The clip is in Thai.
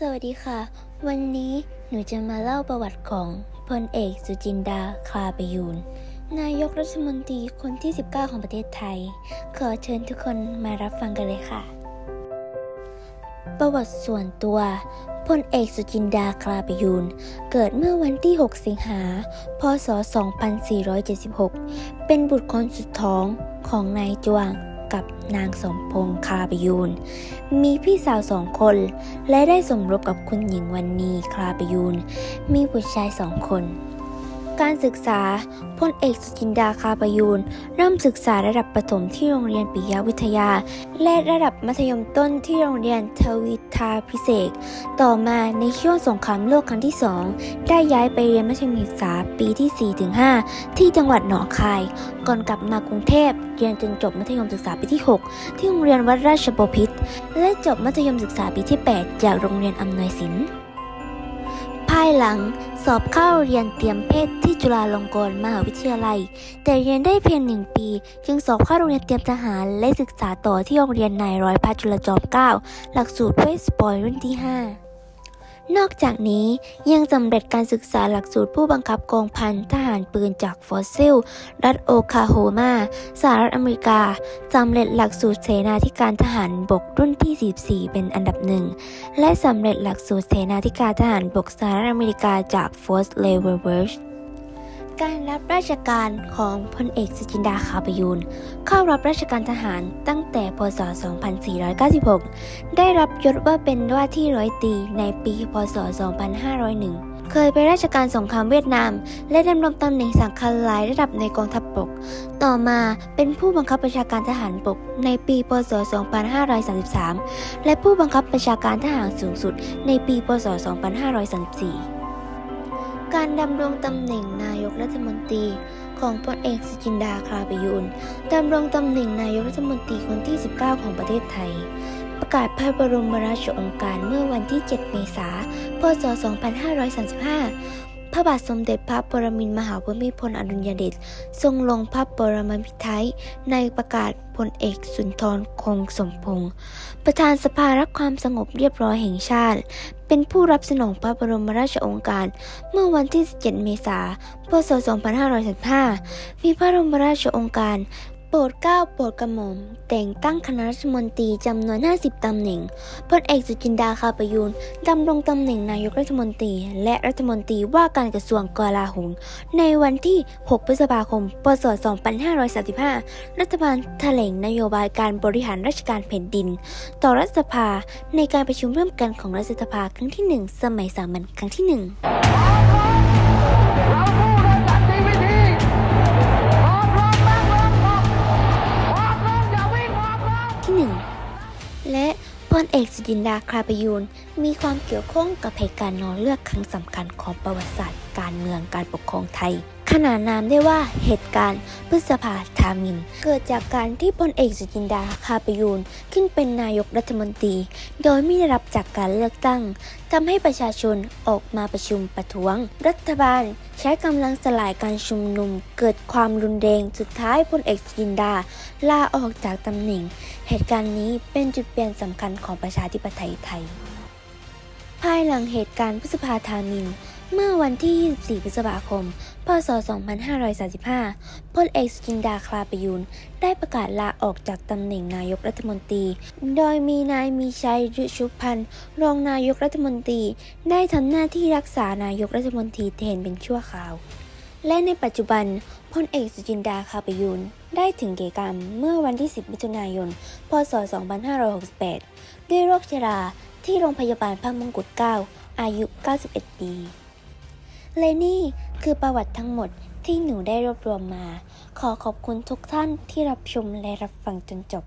สวัสดีค่ะ วันนี้หนูจะมาเล่าประวัติของพลเอกสุจินดาคลาประยูน นายกรัฐมนตรีคนที่ 19 ของประเทศไทย ขอเชิญทุกคนมารับฟังกันเลยค่ะ ประวัติส่วนตัวพลเอกสุจินดาคลาประยูน เกิดเมื่อวันที่ 6 สิงหา พศ 2476 เป็นบุตรคนสุดท้องของนายจวง กับนางสมพงษ์คลาปยูน มีพี่สาวสองคน และได้สมรบกับคุณหญิงวันนีคลาปยูน มีบุตรชายสองคน การศึกษาพลเอกสุจินดาคาประยูนเริ่มศึกษาระดับประถมที่โรงเรียนปิยวิทยา และระดับมัธยมต้นที่โรงเรียนทวิทาพิเศษ ต่อมาในช่วงสงครามโลกครั้งที่สองได้ย้ายไปเรียนมัธยมศึกษาปีที่ 4-5 ที่จังหวัดหนองคาย ก่อนกลับมากรุงเทพเรียนจนจบมัธยมศึกษาปีที่ 6 ที่โรงเรียนวัดราชบพิตรและจบมัธยมศึกษาปีที่ 8 จากโรงเรียนอำนวยสินภายหลังสอบเข้าเรียนเตรียมเพศที่จุฬาลงกรณ์มหาวิทยาลัย แต่เรียนได้เพียงหนึ่งปี จึงสอบเข้าโรงเรียนเตรียมทหารและศึกษาต่อที่โรงเรียนนายร้อยพัชจุลจอมเกล้าหลักสูตรเวสปอยรุ่นที่ 5 นอกจากนี้ยังสำเร็จการศึกษาหลักสูตรผู้บังคับกองพันทหารปืนจากฟอสซิล รัฐโอคลาโฮมาสหรัฐอเมริกาสำเร็จหลักสูตรเสนาธิการทหารบกรุ่นที่ 14 เป็นอันดับหนึ่ง และสำเร็จหลักสูตรเสนาธิการทหารบกสหรัฐอเมริกาจากฟอสเลเวอร์เวิร์ การรับราชการของพลเอกสจินดาคาประยูนเข้ารับราชการทหารตั้งแต่พศ 2496 ได้รับยศว่าเป็นว่าที่ร้อยตรีในปี พศ 2501 เคยไปราชการสงครามเวียดนาม และดำรงตำแหน่งสำคัญหลายระดับในกองทัพบก ต่อมาเป็นผู้บังคับบัญชาการทหารบกในปี พศ 2533 และผู้บังคับบัญชาการทหารสูงสุดในปี พศ 2534 การดำรงตำแหน่งนายกรัฐมนตรีของพลเอกสุจินดาคลาประยูนดำรงตำแหน่งนายกรัฐมนตรีคนที่ 19 ของประเทศไทย ประกาศพระบรมราชโองการเมื่อวันที่ 7 เมษายน พศ 2535 พระบาทสมเด็จพระปรมินทรมหาภูมิพลอดุลยเดชทรงลงพระปรมาภิไธยในประกาศพลเอกสุนทรคงสมพงศ์ประธานสภารักความสงบเรียบร้อยแห่งชาติ เป็นผู้รับสนองพระบรมราชโองการ เมื่อวันที่ 17 เมษายน พศ 2535 มีพระบรมราชโองการ โปรดเกล้าโปรดกระหม่อม แต่งตั้งคณะรัฐมนตรีจำนวน 50 ตำแหน่งพลเอกสุจินดาคาประยูนดำรงตำแหน่งนายกรัฐมนตรี และรัฐมนตรีว่าการกระทรวงกลาโหมในวันที่ 6 พฤษภาคม พศ 2535 รัฐบาลแถลงนโยบายการบริหารราชการแผ่นดิน ต่อรัฐสภาในการประชุมร่วมกันของรัฐสภาครั้งที่ 1 สมัยสามัญครั้งที่ 1 ละพลเอกสุจินดาคราประยูนมีความเกี่ยวข้องกับเหตุการณ์นอนเลือกครั้งสำคัญของประวัติศาสตร์ การเมืองการปกครองไทย นานนามได้ว่าเหตุการณ์พฤษภาธามิน เกิดจากการที่พลเอกสุจินดาคาปรยูนขึ้นเป็นนายกรัฐมนตรี โดยไม่ได้รับจากการเลือกตั้งทำให้ประชาชนออกมาประชุมประท้วง รัฐบาลใช้กำลังสลายการชุมนุม เกิดความรุนแรงสุดท้ายพลเอกสุจินดาลาออกจากตำแหน่ง เหตุการณ์นี้เป็นจุดเปลี่ยนสำคัญของประชาธิปไตยไทย ภายหลังเหตุการณ์พฤษภาธามินเมื่อวันที่ 24 พฤษภาคม พศ 2535 พลเอกสุจินดาคลาประยูนได้ประกาศลาออกจากตำแหน่งนายกรัฐมนตรี โดยมีนายมีชัยฤชุพันธ์รองนายกรัฐมนตรี ได้ทำหน้าที่รักษานายกรัฐมนตรีแทนเป็นชั่วคราว และในปัจจุบันพลเอกสุจินดาคาประยูนได้ถึงเกกรรมเมื่อวันที่ 10 มิถุนายน พศ 2568 ด้วยโรคชราที่โรงพยาบาลพระมงกุฎเกล้าอายุ 91 ปี และนี่คือประวัติทั้งหมดที่หนูได้รวบรวมมา ขอขอบคุณทุกท่านที่รับชมและรับฟังจนจบ